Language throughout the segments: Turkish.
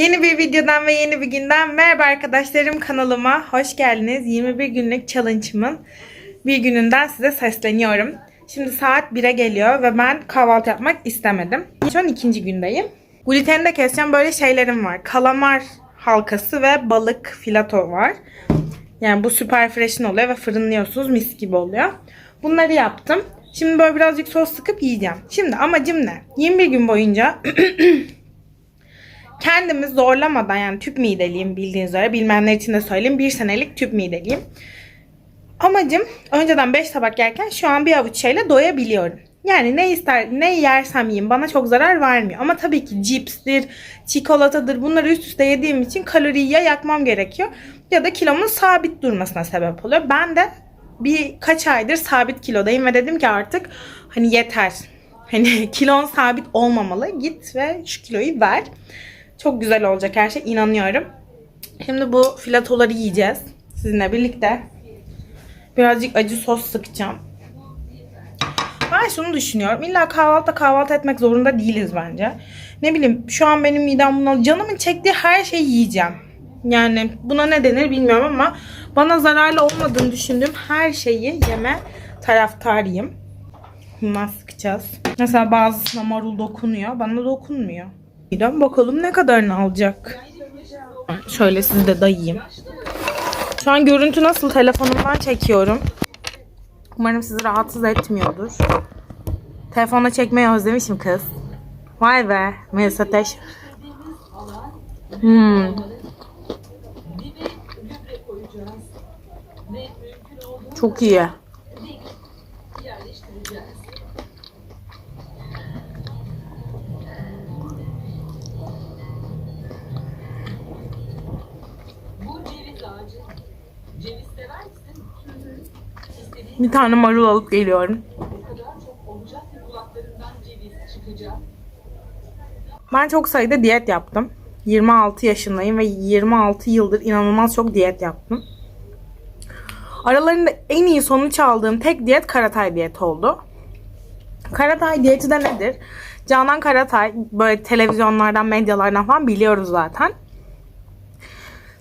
Yeni bir videodan ve yeni bir günden merhaba arkadaşlarım kanalıma hoş geldiniz. 21 günlük challenge'ımın bir gününden size sesleniyorum. Şimdi saat 1'e geliyor ve ben kahvaltı yapmak istemedim. Şu an ikinci gündeyim. Gluteni de keseceğim böyle şeylerim var. Kalamar halkası ve balık filato var. Yani bu süper fresh'in oluyor ve fırınlıyorsunuz mis gibi oluyor. Bunları yaptım. Şimdi böyle birazcık sos sıkıp yiyeceğim. Şimdi amacım ne? 21 gün boyunca kendimi zorlamadan yani tüp mideliyim bildiğiniz üzere bilmeyenler için de söyleyeyim. Bir senelik tüp mideliyim. Amacım önceden 5 tabak yerken şu an bir avuç şeyle doyabiliyorum. Yani ne ister ne yersem yiyeyim bana çok zarar vermiyor. Ama tabii ki cipstir, çikolatadır bunları üst üste yediğim için kaloriyi ya yakmam gerekiyor ya da kilomun sabit durmasına sebep oluyor. Ben de birkaç aydır sabit kilodayım ve dedim ki artık hani yeter. Hani kilon sabit olmamalı. Git ve şu kiloyu ver. Çok güzel olacak her şey inanıyorum. Şimdi bu filatoları yiyeceğiz sizinle birlikte. Birazcık acı sos sıkacağım. Ben şunu düşünüyorum. İlla kahvaltıda kahvaltı etmek zorunda değiliz bence. Ne bileyim şu an benim midem buna canımın çektiği her şeyi yiyeceğim. Yani buna ne denir bilmiyorum ama bana zararlı olmadığını düşündüğüm her şeyi yeme taraftarıyım. Bundan sıkacağız. Mesela bazısına marul dokunuyor. Bana dokunmuyor. Midem bakalım ne kadarını alacak. Şöyle sizi de dayayayım. Şu an görüntü nasıl? Telefonumdan çekiyorum. Umarım sizi rahatsız etmiyordur. Telefonla çekmeyi özlemişim kız. Vay be. Melisa. Hmm. Çok iyi. Bir tane marul alıp geliyorum. Ben çok sayıda diyet yaptım. 26 yaşındayım ve 26 yıldır inanılmaz çok diyet yaptım. Aralarında en iyi sonuç aldığım tek diyet Karatay diyeti oldu. Karatay diyeti de nedir? Canan Karatay böyle televizyonlardan, medyalardan falan biliyoruz zaten.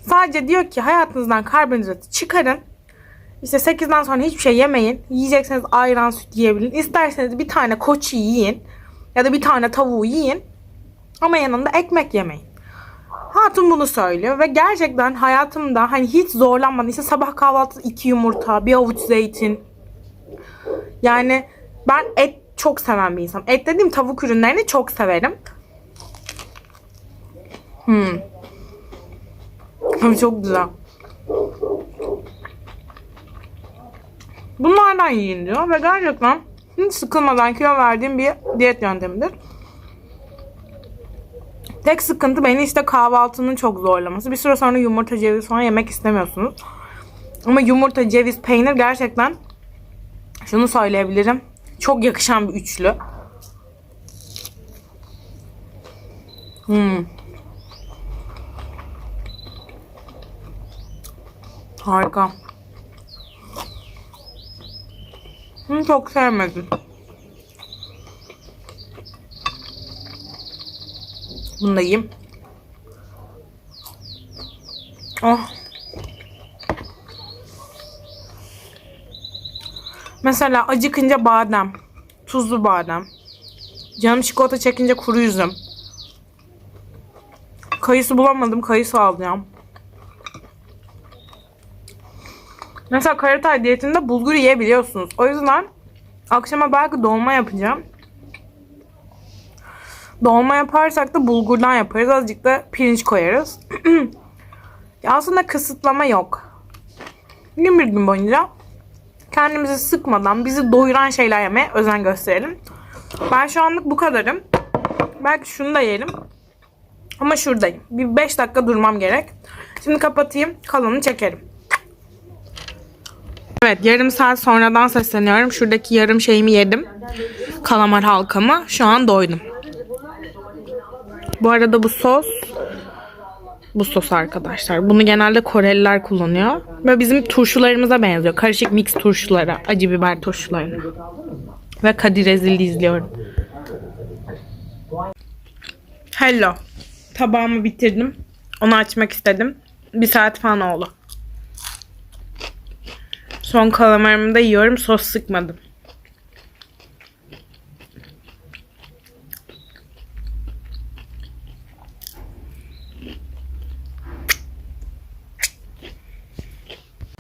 Sadece diyor ki hayatınızdan karbonhidratı çıkarın. İşte 8'den sonra hiçbir şey yemeyin. Yiyecekseniz ayran, süt yiyebilin. İsterseniz bir tane koçi yiyin. Ya da bir tane tavuğu yiyin. Ama yanında ekmek yemeyin. Hatun bunu söylüyor ve gerçekten hayatımda hani hiç zorlanmadım. İşte sabah kahvaltıda iki yumurta, bir avuç zeytin. Yani ben et çok seven bir insanım. Et dediğim tavuk ürünlerini çok severim. Hmm. Çok güzel. Bunlardan yiyin diyor ve gerçekten hiç sıkılmadan kilo verdiğim bir diyet yöntemidir. Tek sıkıntı beni işte kahvaltının çok zorlaması. Bir süre sonra yumurta, ceviz falan yemek istemiyorsunuz. Ama yumurta, ceviz, peynir gerçekten şunu söyleyebilirim. Çok yakışan bir üçlü. Hmm. Harika. Bunu çok sevmedim. Bunu da yiyeyim. Oh. Mesela acıkınca badem. Tuzlu badem. Canım çikolata çekince kuru üzüm. Kayısı bulamadım. Kayısı alacağım. Mesela karatay diyetinde bulgur yiyebiliyorsunuz. O yüzden akşama belki dolma yapacağım. Dolma yaparsak da bulgurdan yaparız. Azıcık da pirinç koyarız. ya aslında kısıtlama yok. 21 gün boyunca kendimizi sıkmadan bizi doyuran şeyler yemeye özen gösterelim. Ben şu anlık bu kadarım. Belki şunu da yerim. Ama şuradayım. Bir 5 dakika durmam gerek. Şimdi kapatayım. Kalanını çekerim. Evet yarım saat sonradan sesleniyorum. Şuradaki yarım şeyimi yedim. Kalamar halkamı. Şu an doydum. Bu arada bu sos bu sos arkadaşlar. Bunu genelde Koreliler kullanıyor. Ve bizim turşularımıza benziyor. Karışık mix turşulara. Acı biber turşularına. Ve Kadir Ezildi izliyorum. Hello. tabağımı bitirdim. Onu açmak istedim. Bir saat falan oldu. Son kalamarımı da yiyorum. Sos sıkmadım.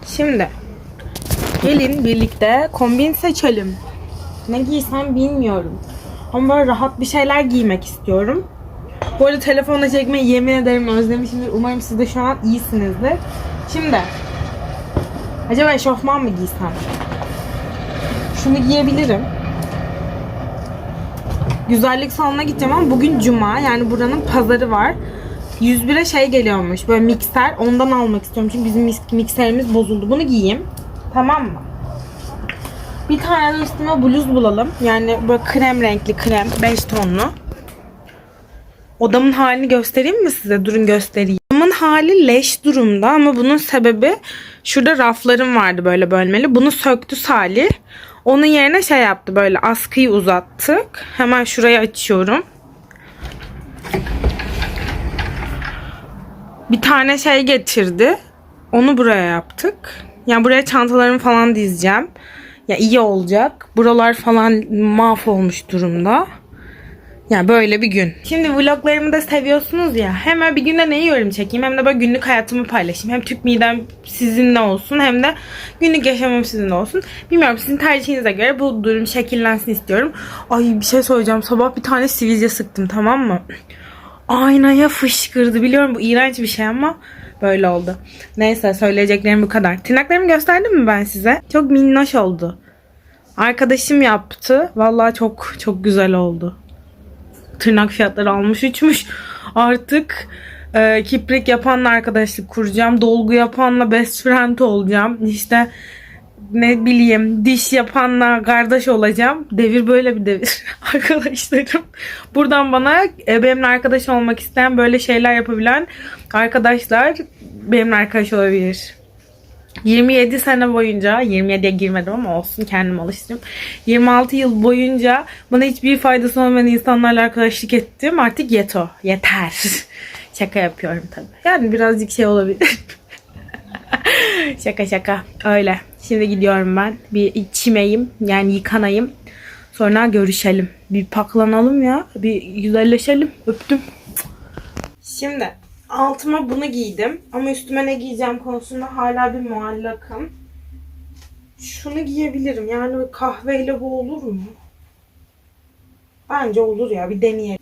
Şimdi gelin birlikte kombin seçelim. Ne giysem bilmiyorum. Ama böyle rahat bir şeyler giymek istiyorum. Bu arada telefonla çekmeyi yemin ederim özlemişimdir. Umarım siz de şu an iyisinizdir. Şimdi acaba eşofman mı giysem? Şunu giyebilirim. Güzellik salonuna gideceğim ama bugün cuma yani buranın pazarı var. 101'e şey geliyormuş böyle mikser ondan almak istiyorum çünkü bizim mikserimiz bozuldu. Bunu giyeyim. Tamam mı? Bir tane de üstüme bluz bulalım. Yani böyle krem renkli krem 5 tonlu. Odamın halini göstereyim mi size? Durun göstereyim. Hali leş durumda ama bunun sebebi şurada raflarım vardı böyle bölmeli. Bunu söktü Salih. Onun yerine şey yaptı böyle askıyı uzattık. Hemen şurayı açıyorum. Bir tane şey getirdi. Onu buraya yaptık. Yani buraya çantalarımı falan dizeceğim. Ya iyi olacak. Buralar falan mahvolmuş durumda. Yani böyle bir gün. Şimdi vloglarımı da seviyorsunuz ya. Hemen bir günde ne yiyorum çekeyim hem de böyle günlük hayatımı paylaşayım. Hem Türk midem sizinle olsun hem de günlük yaşamım sizinle olsun. Bilmiyorum sizin tercihinize göre bu durum şekillensin istiyorum. Ay bir şey söyleyeceğim. Sabah bir tane sivilce sıktım tamam mı? Aynaya fışkırdı. Biliyorum bu iğrenç bir şey ama böyle oldu. Neyse söyleyeceklerim bu kadar. Tırnaklarımı gösterdim mi ben size? Çok minnoş oldu. Arkadaşım yaptı. Vallahi çok çok güzel oldu tırnak fiyatları almış uçmuş. Artık e, kiprik yapanla arkadaşlık kuracağım. Dolgu yapanla best friend olacağım. İşte ne bileyim diş yapanla kardeş olacağım. Devir böyle bir devir arkadaşlarım. Buradan bana e, benimle arkadaş olmak isteyen böyle şeyler yapabilen arkadaşlar benimle arkadaş olabilir. 27 sene boyunca 27'ye girmedim ama olsun kendim alıştım. 26 yıl boyunca bana hiçbir faydası olmayan insanlarla arkadaşlık ettim. Artık yeto. Yeter. şaka yapıyorum tabii. Yani birazcık şey olabilir. şaka şaka. Öyle. Şimdi gidiyorum ben. Bir içmeyim. Yani yıkanayım. Sonra görüşelim. Bir paklanalım ya. Bir güzelleşelim. Öptüm. Şimdi altıma bunu giydim. Ama üstüme ne giyeceğim konusunda hala bir muallakım. Şunu giyebilirim. Yani kahveyle bu olur mu? Bence olur ya. Bir deneyelim.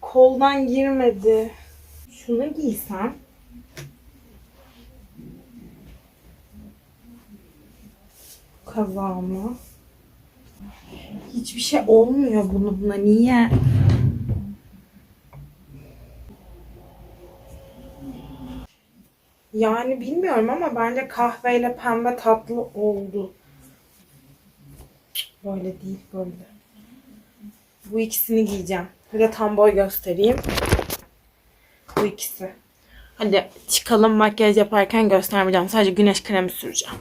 Koldan girmedi. Şunu giysem. Kazağımı. Hiçbir şey olmuyor bununla. Niye? Yani bilmiyorum ama bence kahveyle pembe tatlı oldu. Böyle değil böyle. Bu ikisini giyeceğim. Bir de tam boy göstereyim. Bu ikisi. Hadi çıkalım makyaj yaparken göstermeyeceğim. Sadece güneş kremi süreceğim.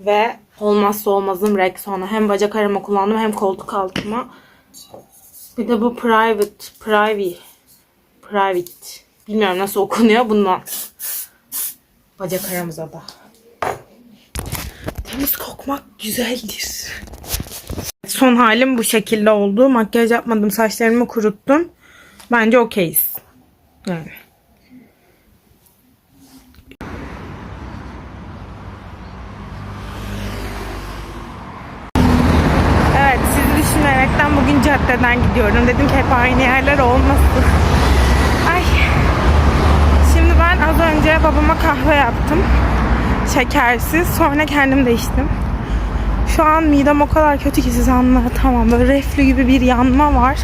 Ve olmazsa olmazım Rexona. Hem bacak arama kullandım hem koltuk altıma. Bir de bu private, private, private. Bilmiyorum nasıl okunuyor bundan. Bacak aramıza da. Temiz kokmak güzeldir. Son halim bu şekilde oldu. Makyaj yapmadım. Saçlarımı kuruttum. Bence okeyiz. Yani. Evet sizi düşünerekten bugün caddeden gidiyorum. Dedim ki hep aynı yerler olmasın. Ay. Şimdi ben az önce babama kahve yaptım. Şekersiz. Sonra kendim de içtim. Şu an midem o kadar kötü ki size anlatamam. Böyle reflü gibi bir yanma var.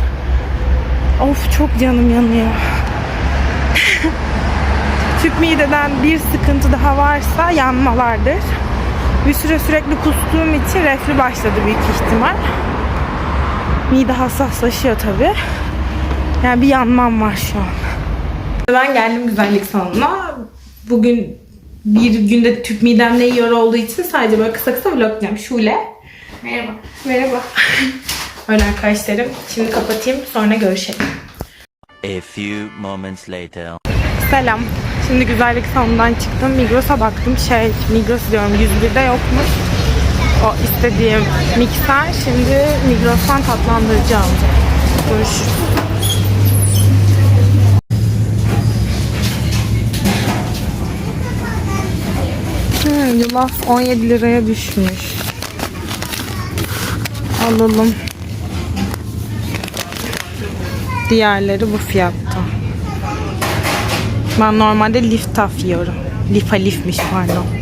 Of çok canım yanıyor. Tüp mideden bir sıkıntı daha varsa yanmalardır. Bir süre sürekli kustuğum için reflü başladı büyük ihtimal. Mide hassaslaşıyor tabi. Yani bir yanmam var şu an. Ben geldim güzellik salonuna. Bugün bir günde tüp midem ne yiyor olduğu için sadece böyle kısa kısa vlog yapacağım. Şule. Merhaba. Merhaba. Öyle arkadaşlarım. Şimdi kapatayım sonra görüşelim. A few moments later. Selam. Şimdi güzellik salonundan çıktım. Migros'a baktım. Şey, Migros diyorum 101'de yokmuş. O istediğim mikser. Şimdi Migros'tan tatlandırıcı alacağım. Görüşürüz. Hmm, yulaf 17 liraya düşmüş. Alalım. Diğerleri bu fiyatta. Ben normalde lif taf yiyorum. Lifa lifmiş pardon.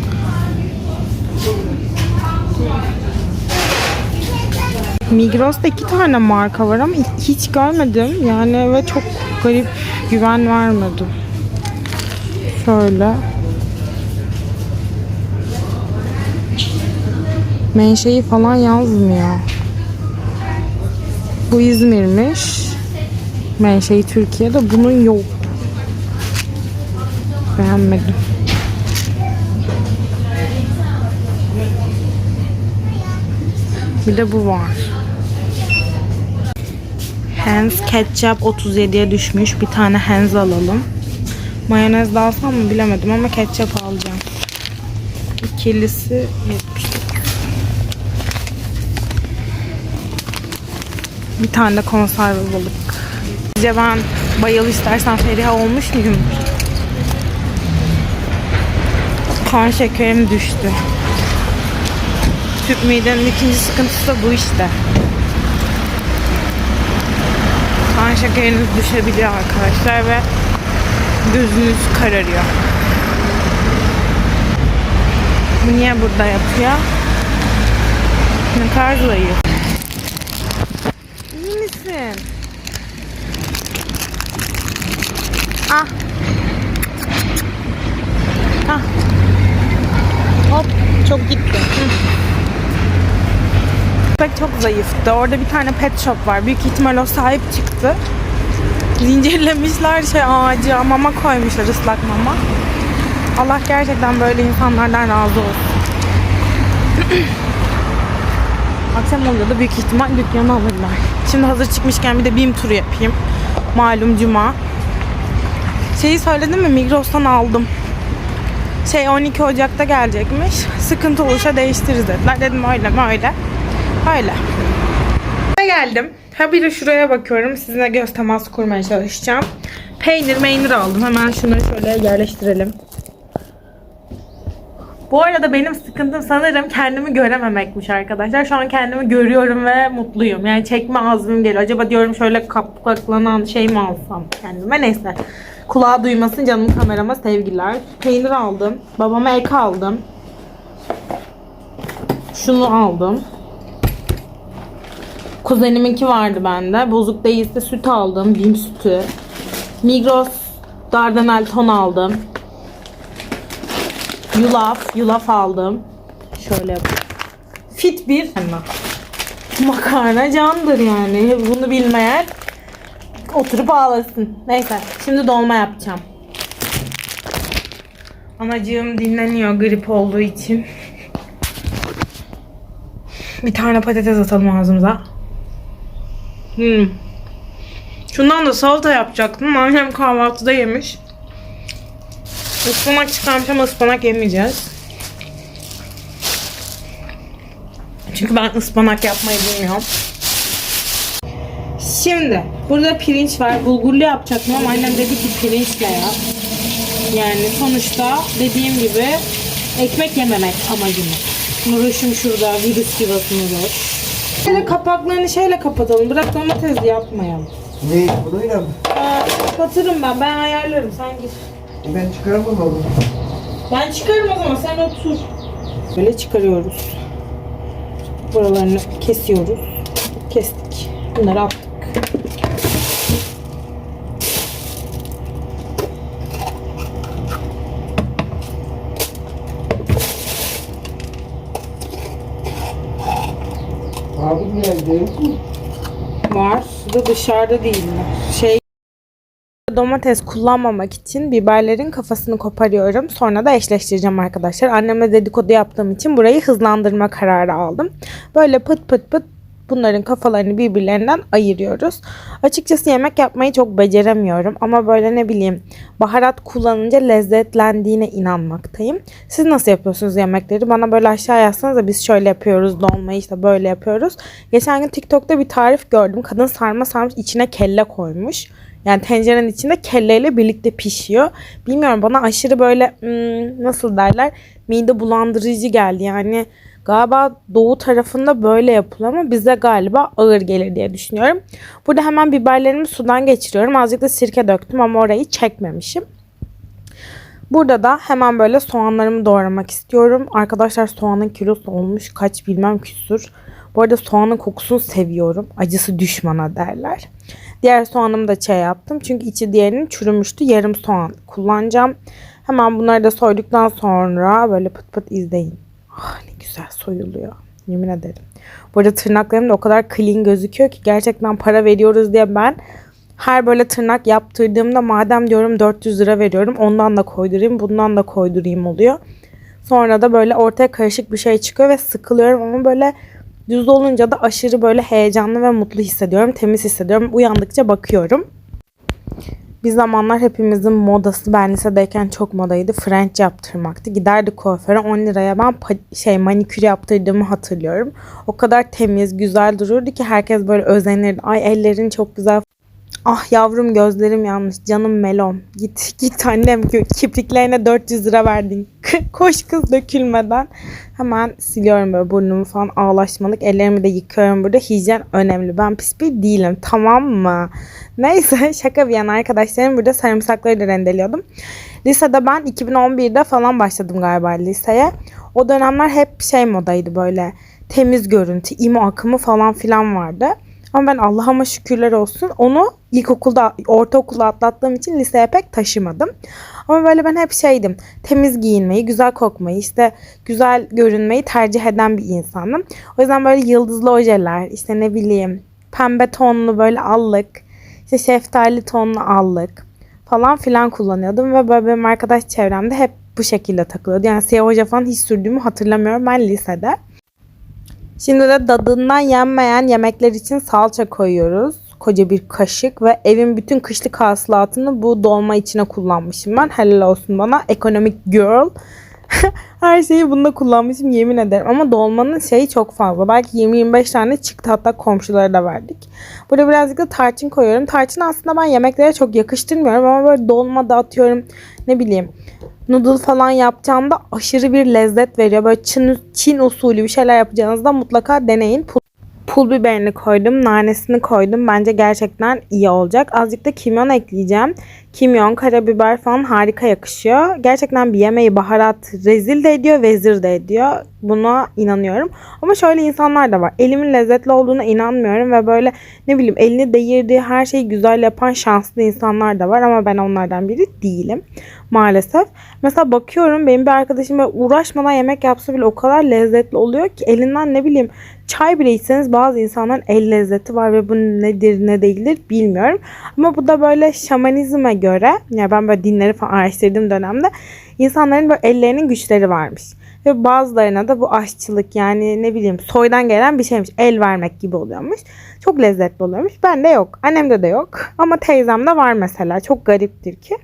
Migros'ta iki tane marka var ama hiç görmedim. Yani ve çok garip güven vermedi. Şöyle. Menşei falan yazmıyor. Bu İzmir'miş. Menşei Türkiye'de. Bunun yok. Beğenmedim. Bir de bu var. Hens ketçap 37'ye düşmüş. Bir tane Hens alalım. Mayonez de alsam mı bilemedim ama ketçap alacağım. İkilisi 70. Bir tane de konserve balık. Sizce ben bayıl istersen Feriha olmuş muyum? Kan şekerim düştü. Tüp midenin ikinci sıkıntısı da bu işte. Kan şekeriniz düşebiliyor arkadaşlar ve gözünüz kararıyor. Bu niye burada yapıyor? Ne kadar zayıf. İyi misin? Ah. Ah. Hop çok gitti. Hı. Köpek çok zayıftı. Orada bir tane pet shop var. Büyük ihtimal o sahip çıktı. Zincirlemişler şey ağacı mama koymuşlar ıslak mama. Allah gerçekten böyle insanlardan razı olsun. Akşam oluyor da büyük ihtimal dükkanı alırlar. Şimdi hazır çıkmışken bir de BİM turu yapayım. Malum cuma. Şeyi söyledim mi Migros'tan aldım. Şey 12 Ocak'ta gelecekmiş. Sıkıntı olursa değiştiririz dediler. Dedim öyle mi. Öyle. Geldim. Ha bir de şuraya bakıyorum. Sizinle göz teması kurmaya çalışacağım. Peynir meynir aldım. Hemen şunları şöyle yerleştirelim. Bu arada benim sıkıntım sanırım kendimi görememekmiş arkadaşlar. Şu an kendimi görüyorum ve mutluyum. Yani çekme azmim geliyor. Acaba diyorum şöyle kapaklanan şey mi alsam kendime. Neyse. Kulağı duymasın canım kamerama sevgiler. Peynir aldım. Babama ek aldım. Şunu aldım. Kuzeniminki vardı bende. Bozuk değilse süt aldım. Bim sütü. Migros Dardanel ton aldım. Yulaf. Yulaf aldım. Şöyle yapayım. Fit bir makarna candır yani. Bunu bilmeyen oturup ağlasın. Neyse. Şimdi dolma yapacağım. Anacığım dinleniyor grip olduğu için. Bir tane patates atalım ağzımıza. Hmm. Şundan da salata yapacaktım. Annem kahvaltıda yemiş. Ispanak çıkarmış ama ıspanak yemeyeceğiz. Çünkü ben ıspanak yapmayı bilmiyorum. Şimdi burada pirinç var. Bulgurlu yapacaktım ama annem dedi ki pirinçle yap. Yani sonuçta dediğim gibi ekmek yememek amacımız. Nuroş'um şurada virüs yuvasını Nuroş. Şöyle kapaklarını şeyle kapatalım. Bırak domates yapmayalım. Ne? Bununla mı? Aa, kapatırım ben. Ben ayarlarım. Sen git. Ben çıkaramam oğlum. Ben çıkarım o zaman. Sen otur. Böyle çıkarıyoruz. Buralarını kesiyoruz. Kestik. Bunları attık. Var. Da dışarıda değil mi? Şey domates kullanmamak için biberlerin kafasını koparıyorum. Sonra da eşleştireceğim arkadaşlar. Annemle dedikodu yaptığım için burayı hızlandırma kararı aldım. Böyle pıt pıt pıt bunların kafalarını birbirlerinden ayırıyoruz. Açıkçası yemek yapmayı çok beceremiyorum ama böyle ne bileyim baharat kullanınca lezzetlendiğine inanmaktayım. Siz nasıl yapıyorsunuz yemekleri? Bana böyle aşağı yazsanız da biz şöyle yapıyoruz dolmayı işte böyle yapıyoruz. Geçen gün TikTok'ta bir tarif gördüm. Kadın sarma sarmış içine kelle koymuş. Yani tencerenin içinde kelleyle birlikte pişiyor. Bilmiyorum bana aşırı böyle hmm, nasıl derler mide bulandırıcı geldi. Yani galiba doğu tarafında böyle yapılıyor ama bize galiba ağır gelir diye düşünüyorum. Burada hemen biberlerimi sudan geçiriyorum. Azıcık da sirke döktüm ama orayı çekmemişim. Burada da hemen böyle soğanlarımı doğramak istiyorum. Arkadaşlar soğanın kilosu olmuş kaç bilmem küsür. Bu arada soğanın kokusunu seviyorum. Acısı düşmana derler. Diğer soğanımı da çay yaptım. Çünkü içi diğerinin çürümüştü. Yarım soğan kullanacağım. Hemen bunları da soyduktan sonra böyle pıt pıt izleyin. Ah ne güzel soyuluyor. Yemin ederim. Bu arada tırnaklarım da o kadar clean gözüküyor ki gerçekten para veriyoruz diye ben her böyle tırnak yaptırdığımda madem diyorum 400 lira veriyorum ondan da koydurayım bundan da koydurayım oluyor. Sonra da böyle ortaya karışık bir şey çıkıyor ve sıkılıyorum ama böyle düz olunca da aşırı böyle heyecanlı ve mutlu hissediyorum. Temiz hissediyorum. Uyandıkça bakıyorum. Bir zamanlar hepimizin modası ben lisedeyken çok modaydı. French yaptırmaktı. Giderdik kuaföre 10 liraya ben şey manikür yaptırdığımı hatırlıyorum. O kadar temiz, güzel dururdu ki herkes böyle özenirdi. Ay ellerin çok güzel Ah yavrum gözlerim yanmış. Canım melon. Git git annem kipriklerine 400 lira verdin. Koş kız dökülmeden. Hemen siliyorum böyle burnumu falan ağlaşmalık. Ellerimi de yıkıyorum burada. Hijyen önemli. Ben pis bir değilim. Tamam mı? Neyse şaka bir yana arkadaşlarım burada sarımsakları da rendeliyordum. Lisede ben 2011'de falan başladım galiba liseye. O dönemler hep şey modaydı böyle temiz görüntü, imo akımı falan filan vardı. Ama ben Allah'ıma şükürler olsun onu ilkokulda, ortaokulda atlattığım için liseye pek taşımadım. Ama böyle ben hep şeydim. Temiz giyinmeyi, güzel kokmayı, işte güzel görünmeyi tercih eden bir insanım. O yüzden böyle yıldızlı ojeler, işte ne bileyim pembe tonlu böyle allık, işte şeftali tonlu allık falan filan kullanıyordum. Ve böyle benim arkadaş çevremde hep bu şekilde takılıyordu. Yani siyah oje falan hiç sürdüğümü hatırlamıyorum ben lisede. Şimdi de dadından yenmeyen yemekler için salça koyuyoruz. Koca bir kaşık ve evin bütün kışlık hasılatını bu dolma içine kullanmışım ben. Helal olsun bana. Economic girl. Her şeyi bunda kullanmışım yemin ederim. Ama dolmanın şeyi çok fazla. Belki 20-25 tane çıktı hatta komşulara da verdik. Burada birazcık da tarçın koyuyorum. Tarçın aslında ben yemeklere çok yakıştırmıyorum ama böyle dolma da atıyorum. Ne bileyim noodle falan yapacağımda aşırı bir lezzet veriyor. Böyle Çin, Çin usulü bir şeyler yapacağınızda mutlaka deneyin. Pul, biberini koydum, nanesini koydum. Bence gerçekten iyi olacak. Azıcık da kimyon ekleyeceğim. Kimyon, karabiber falan harika yakışıyor. Gerçekten bir yemeği baharat rezil de ediyor, vezir de ediyor. Buna inanıyorum. Ama şöyle insanlar da var. Elimin lezzetli olduğuna inanmıyorum ve böyle ne bileyim elini değirdiği her şeyi güzel yapan şanslı insanlar da var ama ben onlardan biri değilim maalesef. Mesela bakıyorum benim bir arkadaşım böyle uğraşmadan yemek yapsa bile o kadar lezzetli oluyor ki elinden ne bileyim çay bile içseniz bazı insanların el lezzeti var ve bu nedir ne değildir bilmiyorum. Ama bu da böyle şamanizme göre yani ben böyle dinleri falan araştırdığım dönemde insanların böyle ellerinin güçleri varmış. Ve bazılarına da bu aşçılık yani ne bileyim soydan gelen bir şeymiş. El vermek gibi oluyormuş. Çok lezzetli oluyormuş. Bende yok. Annemde de yok. Ama teyzemde var mesela. Çok gariptir ki.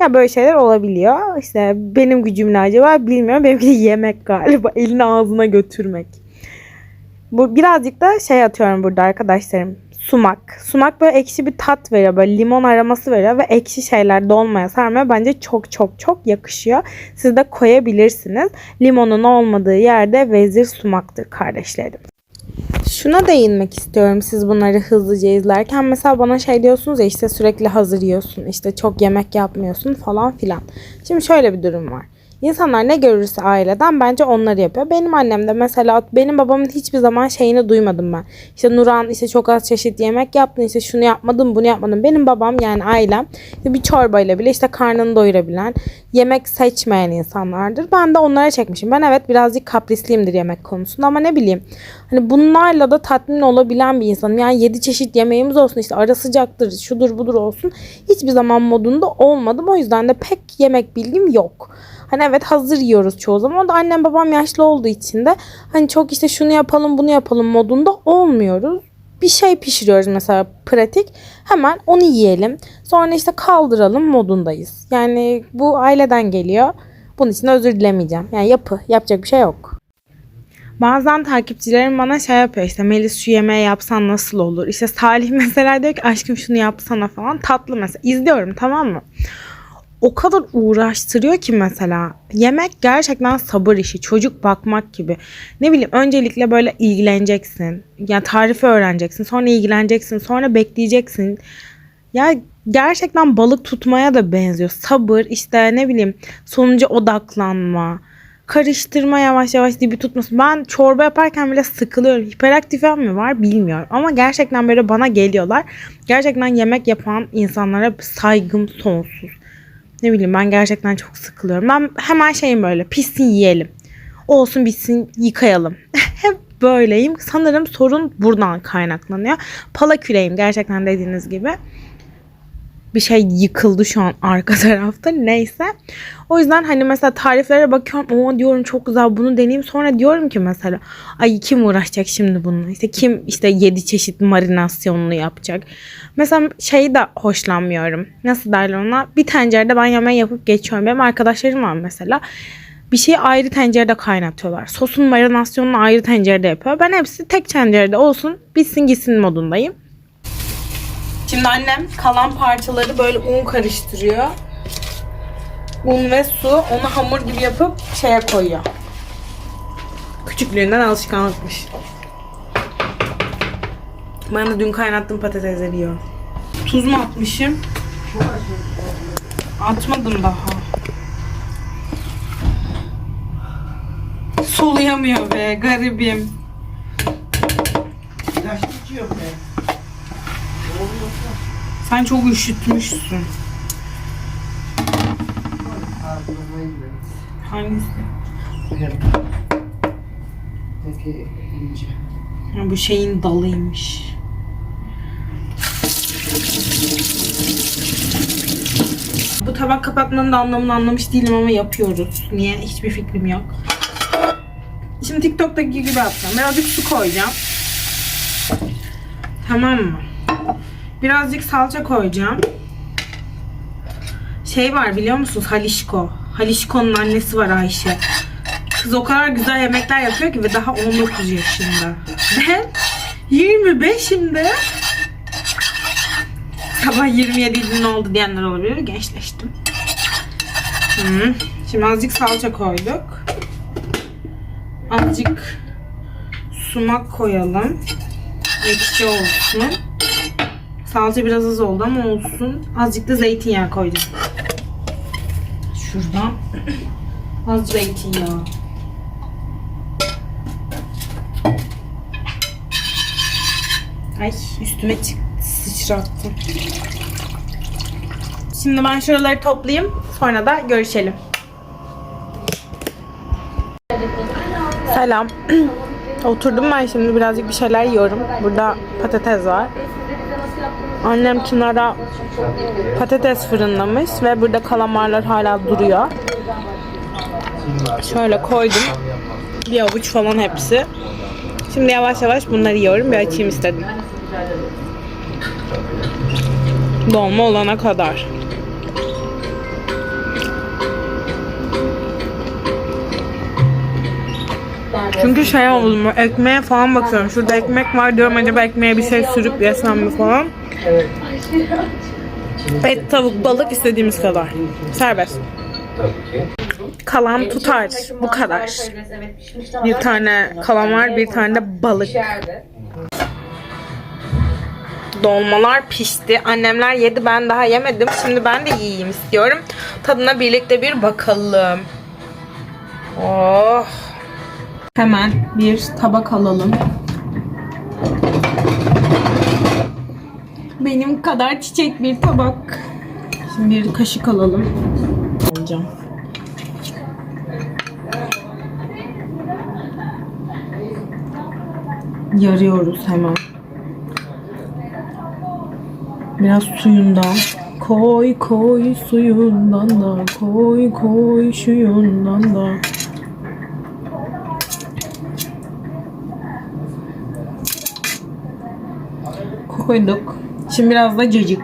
Ya böyle şeyler olabiliyor. İşte benim gücüm ne acaba bilmiyorum. Benimki de yemek galiba. Elini ağzına götürmek. Bu birazcık da şey atıyorum burada arkadaşlarım. Sumak. Sumak böyle ekşi bir tat veriyor. Böyle limon aroması veriyor ve ekşi şeyler dolmaya sarmaya bence çok çok çok yakışıyor. Siz de koyabilirsiniz. Limonun olmadığı yerde vezir sumaktır kardeşlerim. Şuna değinmek istiyorum siz bunları hızlıca izlerken. Mesela bana şey diyorsunuz ya işte sürekli hazır yiyorsun, işte çok yemek yapmıyorsun falan filan. Şimdi şöyle bir durum var. İnsanlar ne görürse aileden bence onları yapıyor. Benim annem de mesela benim babamın hiçbir zaman şeyini duymadım ben. İşte Nuran işte çok az çeşit yemek yaptın işte şunu yapmadın bunu yapmadın. Benim babam yani ailem işte bir çorbayla bile işte karnını doyurabilen yemek seçmeyen insanlardır. Ben de onlara çekmişim. Ben evet birazcık kaprisliyimdir yemek konusunda ama ne bileyim. Hani bunlarla da tatmin olabilen bir insanım. Yani 7 çeşit yemeğimiz olsun işte ara sıcaktır şudur budur olsun. Hiçbir zaman modunda olmadım. O yüzden de pek yemek bilgim yok. Hani evet hazır yiyoruz çoğu zaman. Da annem babam yaşlı olduğu için de hani çok işte şunu yapalım bunu yapalım modunda olmuyoruz. Bir şey pişiriyoruz mesela pratik. Hemen onu yiyelim. Sonra işte kaldıralım modundayız. Yani bu aileden geliyor. Bunun için özür dilemeyeceğim. Yani yapı. Yapacak bir şey yok. Bazen takipçilerim bana şey yapıyor işte Melis şu yemeği yapsan nasıl olur? İşte Salih mesela diyor ki aşkım şunu yapsana falan. Tatlı mesela. İzliyorum tamam mı? O kadar uğraştırıyor ki mesela. Yemek gerçekten sabır işi. Çocuk bakmak gibi. Ne bileyim öncelikle böyle ilgileneceksin. Yani tarifi öğreneceksin. Sonra ilgileneceksin. Sonra bekleyeceksin. Ya gerçekten balık tutmaya da benziyor. Sabır işte ne bileyim sonuca odaklanma karıştırma yavaş yavaş dibi tutması. Ben çorba yaparken bile sıkılıyorum. Hiperaktifem mi var bilmiyorum. Ama gerçekten böyle bana geliyorlar. Gerçekten yemek yapan insanlara saygım sonsuz. Ne bileyim ben gerçekten çok sıkılıyorum. Ben hemen şeyim böyle pissin yiyelim. Olsun bitsin yıkayalım. Hep böyleyim. Sanırım sorun buradan kaynaklanıyor. Pala küreyim gerçekten dediğiniz gibi bir şey yıkıldı şu an arka tarafta. Neyse. O yüzden hani mesela tariflere bakıyorum. O diyorum çok güzel bunu deneyeyim. Sonra diyorum ki mesela ay kim uğraşacak şimdi bununla? İşte kim işte 7 çeşit marinasyonunu yapacak? Mesela şeyi de hoşlanmıyorum. Nasıl derler ona? Bir tencerede ben yemeği yapıp geçiyorum. Benim arkadaşlarım var mesela. Bir şeyi ayrı tencerede kaynatıyorlar. Sosun marinasyonunu ayrı tencerede yapıyor. Ben hepsi tek tencerede olsun bitsin gitsin modundayım. Şimdi annem kalan parçaları böyle un karıştırıyor. Un ve su onu hamur gibi yapıp şeye koyuyor. Küçüklüğünden alışkanlıkmış. Ben de dün kaynattığım patatesleri yiyorum. Tuz mu atmışım? Atmadım daha. Soluyamıyor be garibim. İlaç içiyor be. Sen çok üşütmüşsün. Hangisi? Bu şeyin dalıymış. Bu tabak kapatmanın da anlamını anlamış değilim ama yapıyoruz. Niye? Hiçbir fikrim yok. Şimdi TikTok'taki gibi yapacağım. Birazcık su koyacağım. Tamam mı? Birazcık salça koyacağım. Şey var biliyor musunuz? Halişko. Halişko'nun annesi var Ayşe. Kız o kadar güzel yemekler yapıyor ki ve daha 19 yaşında. Ben 25'imde sabah 27 idi ne oldu diyenler olabilir. Gençleştim. Hı. Şimdi azıcık salça koyduk. Azıcık sumak koyalım. Ekşi olsun. Salça biraz az oldu ama olsun. Azıcık da zeytinyağı koydum. Şuradan. Az zeytinyağı. Ay üstüme çıktı. Sıçrattım. Şimdi ben şuraları toplayayım. Sonra da görüşelim. Selam. Oturdum ben şimdi birazcık bir şeyler yiyorum. Burada patates var. Annem Çınar'a patates fırınlamış ve burada kalamarlar hala duruyor. Şöyle koydum. Bir avuç falan hepsi. Şimdi yavaş yavaş bunları yiyorum. Bir açayım istedim. Dolma olana kadar. Çünkü şey oldum, ekmeğe falan bakıyorum. Şurada ekmek var diyorum acaba ekmeğe bir şey sürüp yesem mi falan. Et, tavuk, balık istediğimiz kadar. Serbest. Kalan tutar. Bu kadar. Bir tane kalamar, bir tane de balık. Dolmalar pişti. Annemler yedi, ben daha yemedim. Şimdi ben de yiyeyim istiyorum. Tadına birlikte bir bakalım. Oh. Hemen bir tabak alalım. Benim kadar çiçek bir tabak. Şimdi bir kaşık alalım. Alacağım. Yarıyoruz hemen. Biraz suyundan. Koy koy suyundan da koy koy şuyundan da. Koyduk. Şimdi biraz da cacık.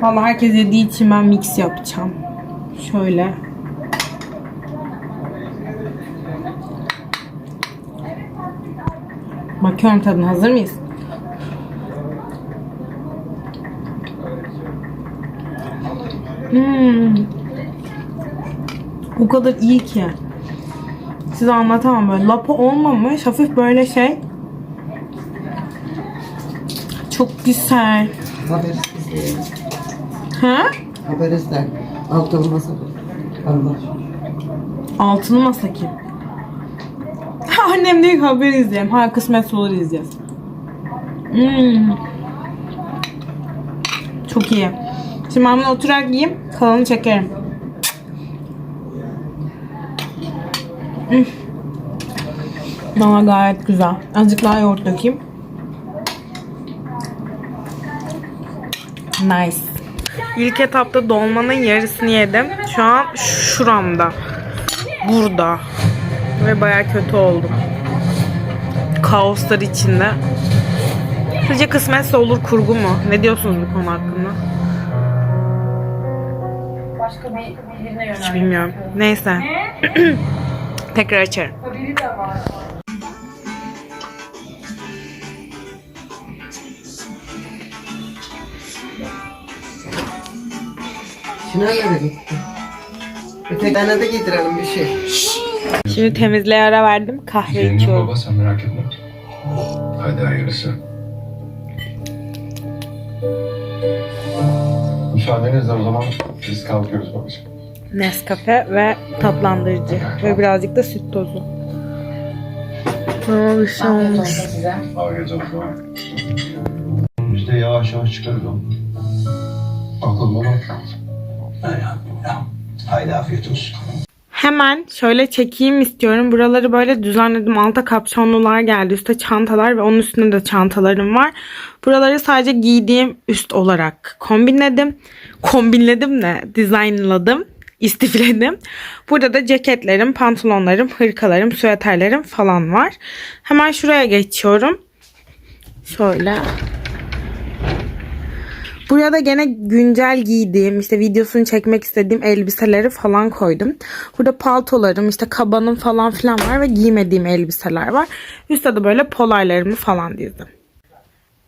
Vallahi herkes yediği için ben mix yapacağım. Şöyle. Bakıyorum tadına. Hazır mıyız? Hmm. O kadar iyi ki. Size anlatamam böyle. Lapa olmamış. Hafif böyle şey. Çok güzel. Haberiz izleyelim. Ha? Haberiz de. Altta olmasa Allah. Altılı masa kim? Annem diyor haber izleyelim. Ha kısmet olur izleyeceğiz. Hmm. Çok iyi. Şimdi ben bunu oturarak yiyeyim. Kalanı çekerim. Hmm. Valla gayet güzel. Azıcık daha yoğurt dökeyim. Nice. İlk etapta dolmanın yarısını yedim. Şu an şuramda. Burada. Ve baya kötü oldum. Kaoslar içinde. Sizce kısmetse olur kurgu mu? Ne diyorsunuz bu konu hakkında? Başka bir birine Hiç bilmiyorum. Neyse. Tekrar açarım. Biri de var. Şuna nereye gitti? Öte tane de getirelim bir şey. Şimdi temizliğe ara verdim. Kahve Zengin içiyorum. baba sen merak etme. Hadi hayırlısı. Müsaadenizle o zaman biz kalkıyoruz babacığım. Nescafe ve tatlandırıcı. Ve birazcık da süt tozu. Aa, bir şey olmuş. Afiyet olsun. Biz de yavaş yavaş çıkarız onu. Akıllı olun. Haydi afiyet olsun. Hemen şöyle çekeyim istiyorum. Buraları böyle düzenledim. Alta kapşonlular geldi. Üste çantalar ve onun üstünde de çantalarım var. Buraları sadece giydiğim üst olarak kombinledim. Kombinledim de dizaynladım. istifledim. Burada da ceketlerim, pantolonlarım, hırkalarım, süveterlerim falan var. Hemen şuraya geçiyorum. Şöyle. Buraya da gene güncel giydiğim, işte videosunu çekmek istediğim elbiseleri falan koydum. Burada paltolarım, işte kabanım falan filan var ve giymediğim elbiseler var. Üstte de böyle polarlarımı falan dizdim.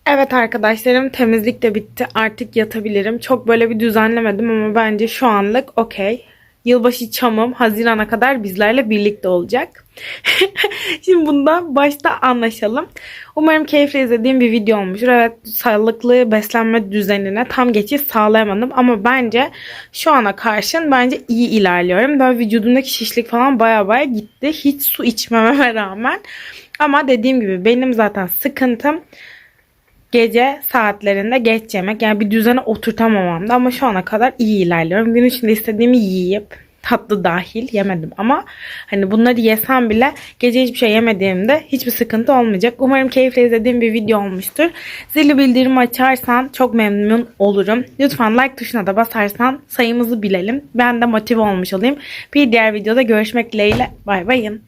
Evet arkadaşlarım temizlik de bitti. Artık yatabilirim. Çok böyle bir düzenlemedim ama bence şu anlık okey. Yılbaşı çamım Haziran'a kadar bizlerle birlikte olacak. Şimdi bundan başta anlaşalım. Umarım keyifle izlediğim bir video olmuştur. Evet sağlıklı beslenme düzenine tam geçiş sağlayamadım ama bence şu ana karşın bence iyi ilerliyorum. Böyle vücudumdaki şişlik falan baya baya gitti. Hiç su içmememe rağmen. Ama dediğim gibi benim zaten sıkıntım gece saatlerinde geç yemek. Yani bir düzene oturtamamamdı ama şu ana kadar iyi ilerliyorum. Gün içinde istediğimi yiyip tatlı dahil yemedim ama hani bunları yesem bile gece hiçbir şey yemediğimde hiçbir sıkıntı olmayacak. Umarım keyifle izlediğim bir video olmuştur. Zilli bildirimi açarsan çok memnun olurum. Lütfen like tuşuna da basarsan sayımızı bilelim. Ben de motive olmuş olayım. Bir diğer videoda görüşmek dileğiyle. Bay bayın.